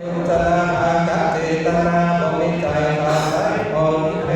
จิตนาอากัตเจตนาบริจายตาสายพรนิเพ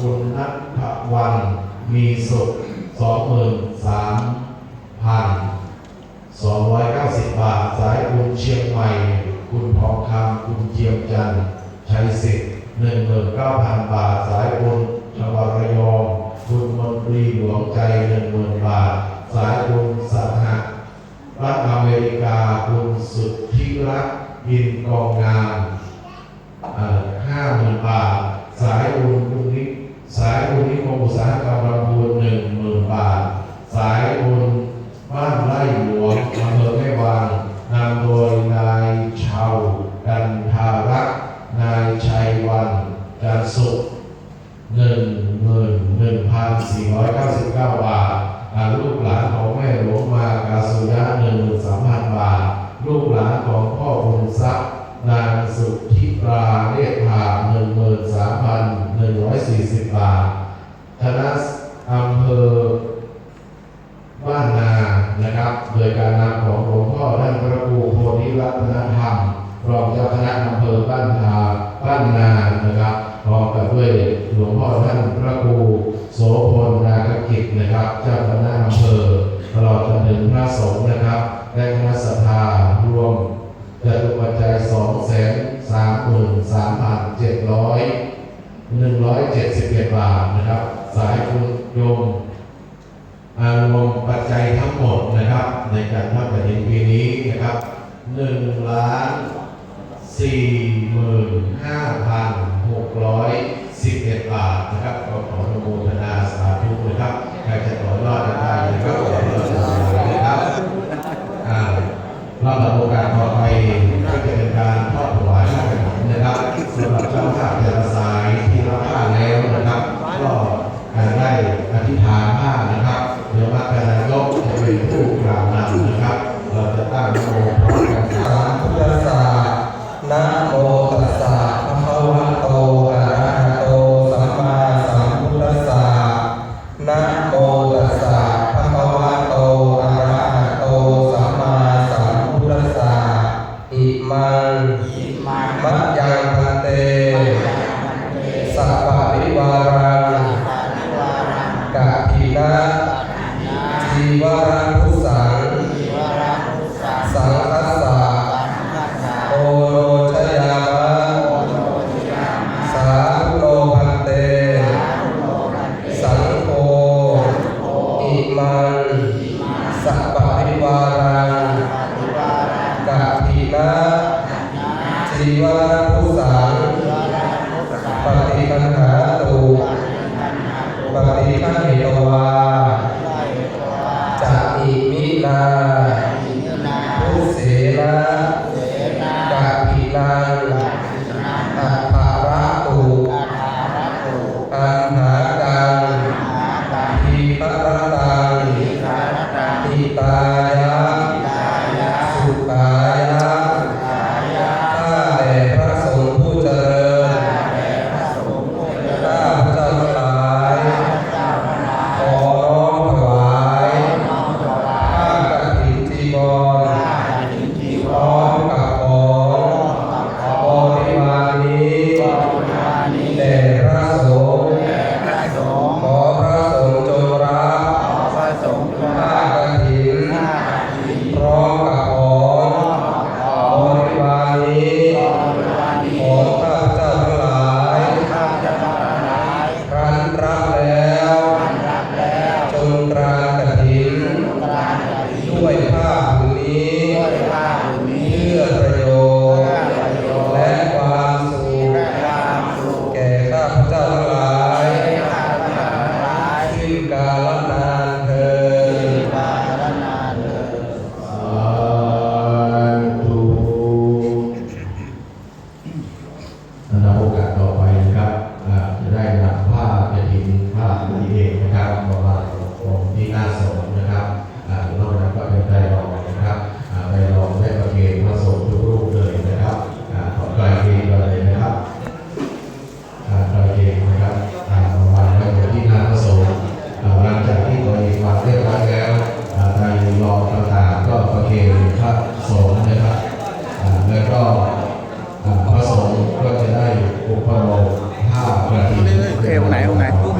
สุนัข สงฆ์นะครับ ในคณะสัารวมจะรวมปัจจัยสองแสนสามหมื่นสามพันเจ็ดร้อยหนึ่งร้อยเจ็ดสิบเอ็ดบาทนะครับ สายคุณโยมรวมปัจจัยทั้งหมดนะครับ ในการทำกระถินปีนี้นะครับหนึ่งล้านสี่หมื่นห้าพันหกร้อยสิบเอ็ดบาทนะครับ ขอขอโมทนาสาธุนะครับ ใครจะต่อยอดได้นะครั ทาผ้า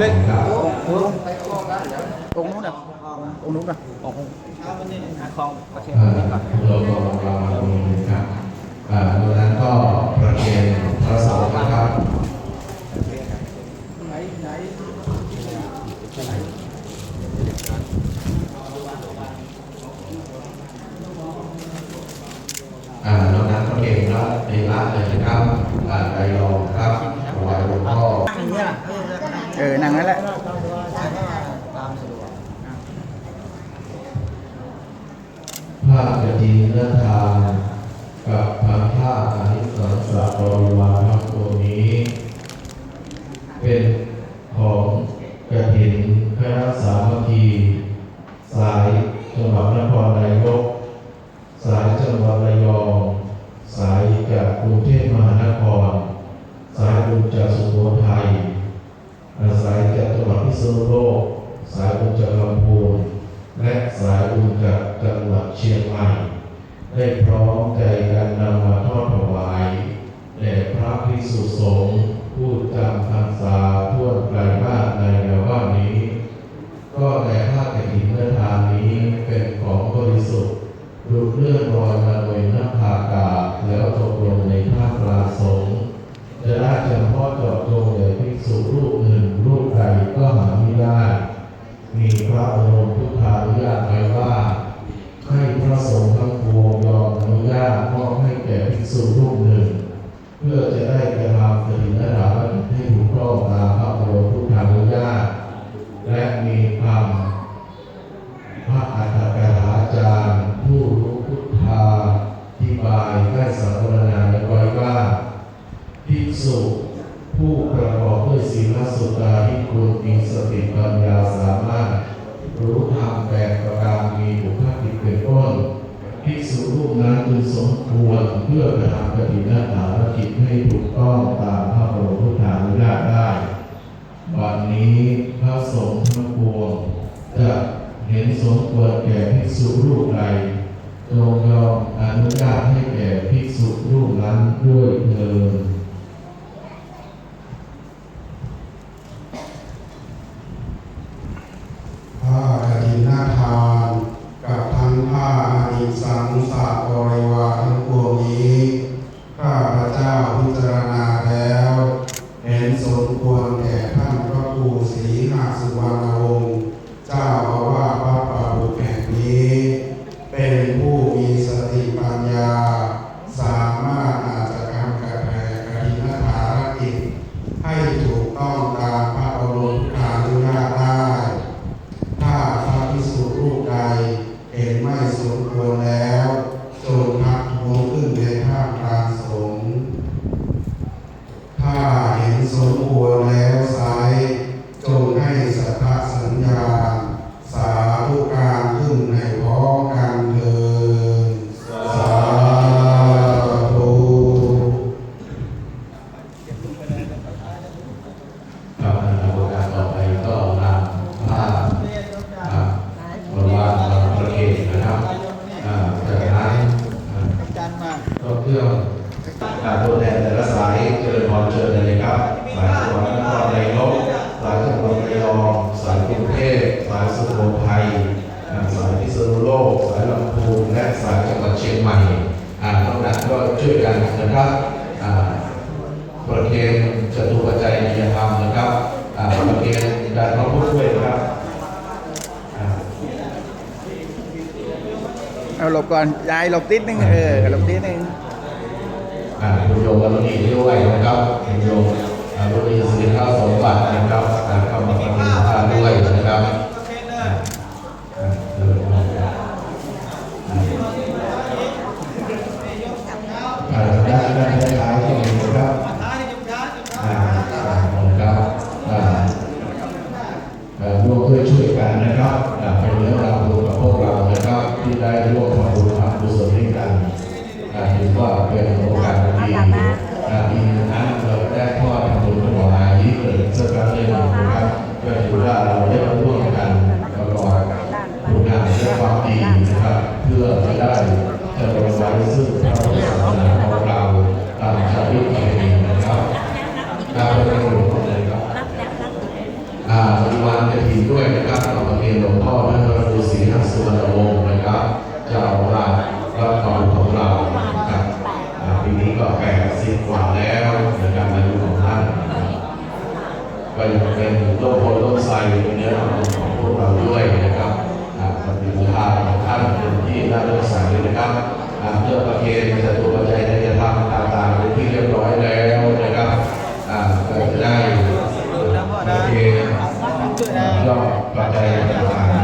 เล็กตรงนู้นนะตรงนู้นนะตรงคลองประเทศนี้ก่อน พระกฐินทาน ริสุทธิ์ถูกเลื่อนลอยมาโดยน้ำผากาศแล้วตกลงในท่าปราสงจะได้เฉพาะจอะจงในภิกษุรูปหนึ่งรูปใดก็หาไม่ได้ มีพระอนุพุทธานุญาตไว้ว่า ให้พระสงฆ์ทั้งปวงยอมอนุญาตมอบให้แก่ภิกษุรูป พื่อกระทำกตินาสารกิจให้ถูกต้องตามพระบรมพุทธานุญาตได้ วันนี้พระสงฆ์ทั้งปวงจะเห็นสมควรแก่ภิกษุรูปใดจงยอมอนุญาตให้แก่ภิกษุรูปนั้นด้วยเถิด หลบติดนึงเออหลบติดนึงอ่าคุณโยมวันนี้ด้วยนะครับคุณโยมรุ่นนี้จะซื้อข้าวสงบาทนะครับเข้ามาทำบุญด้วยนะครับินด้วยนะครับเราเรียนหลวงพ่อนั่นก็คือศรีหสุวรรณวงศ์นะครับจะเอาวาสรับความของเราครับปีนี้ก็แปดสิบกว่าแล้วในการอายุของท่านก็ยังเป็นโลกโพลโลกไซเป็นเนื้อหาของพวกเราด้วยนะครับปฏิบูชาของท่านเป็นที่น่าเลื่อมใสนะครับเพื่อประเคนจะตัว Yeah.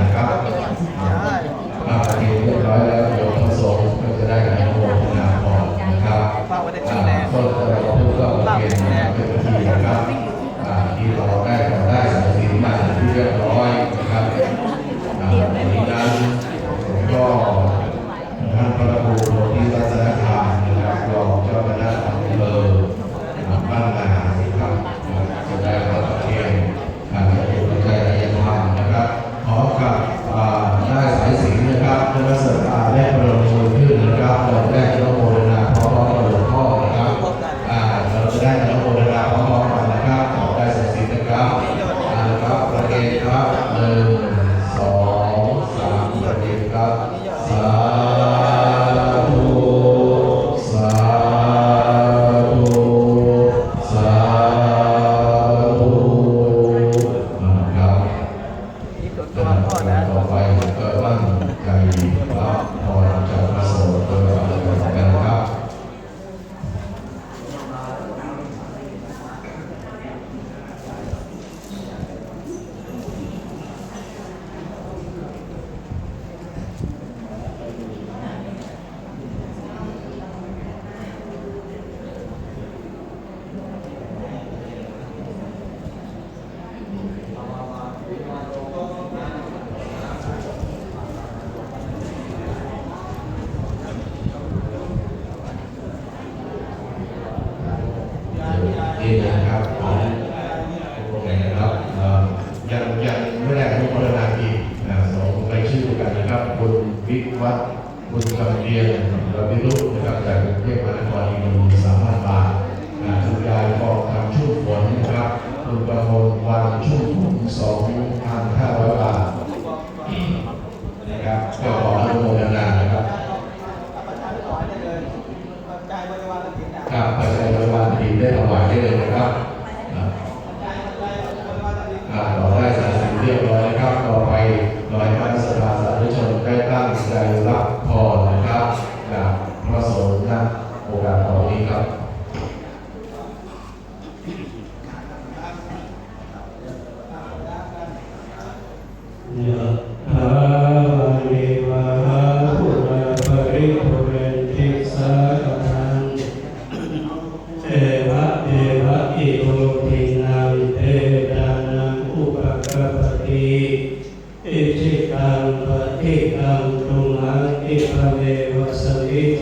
กับปัจจัยประมาณที่ได้ถวายได้เลยนะครับ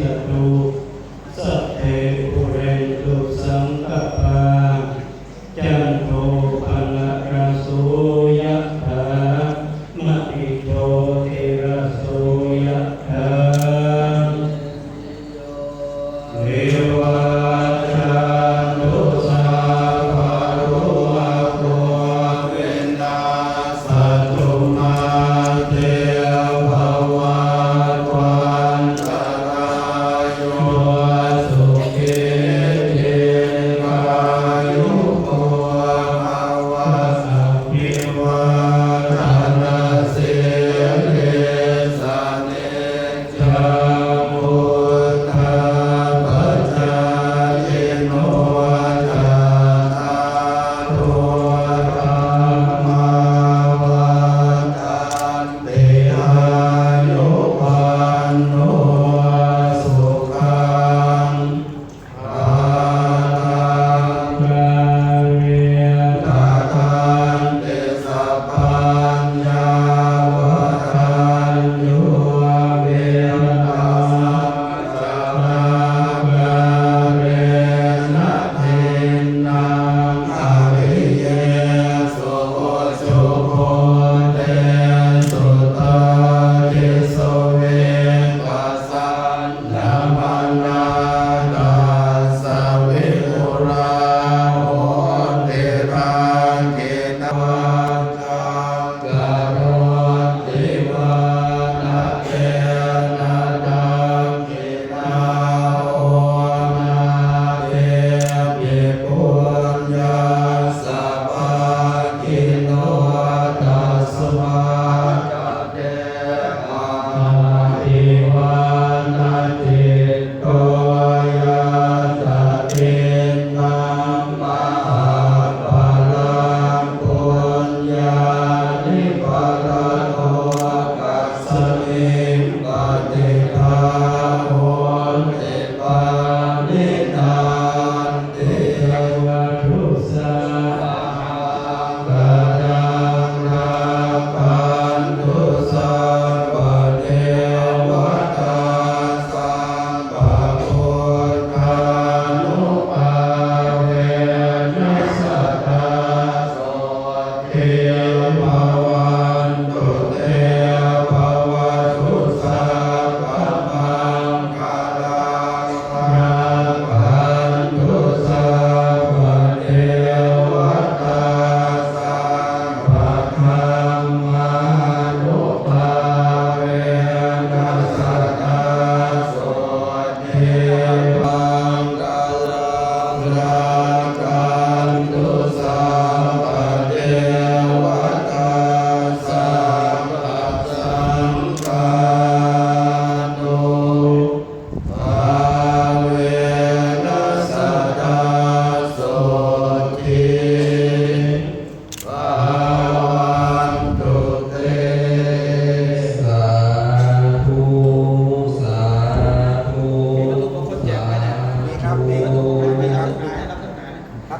ศัตรูสัตเพ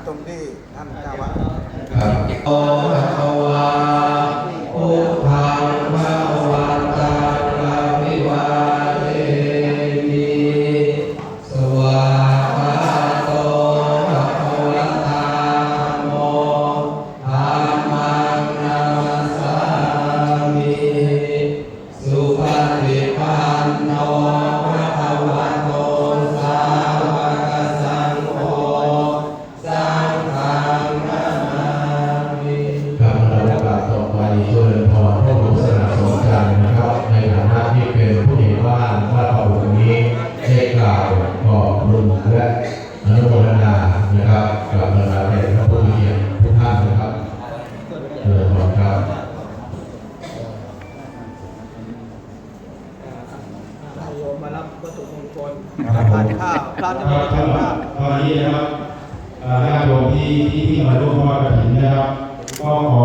ตรงที่ท่านเจ้าว่า ภะคะวา และอนุโมทนานะครับกับบรรดาแขกผู้มีเกียรติทุกท่านนะครับเออขอบครับโยมมารับวัตถุมงคลทานข้าวพระจะมาทานข้ตอนนี้นะครับญาติโยมที่ที่มาร่วมทอดกฐินนะครับก็ขอ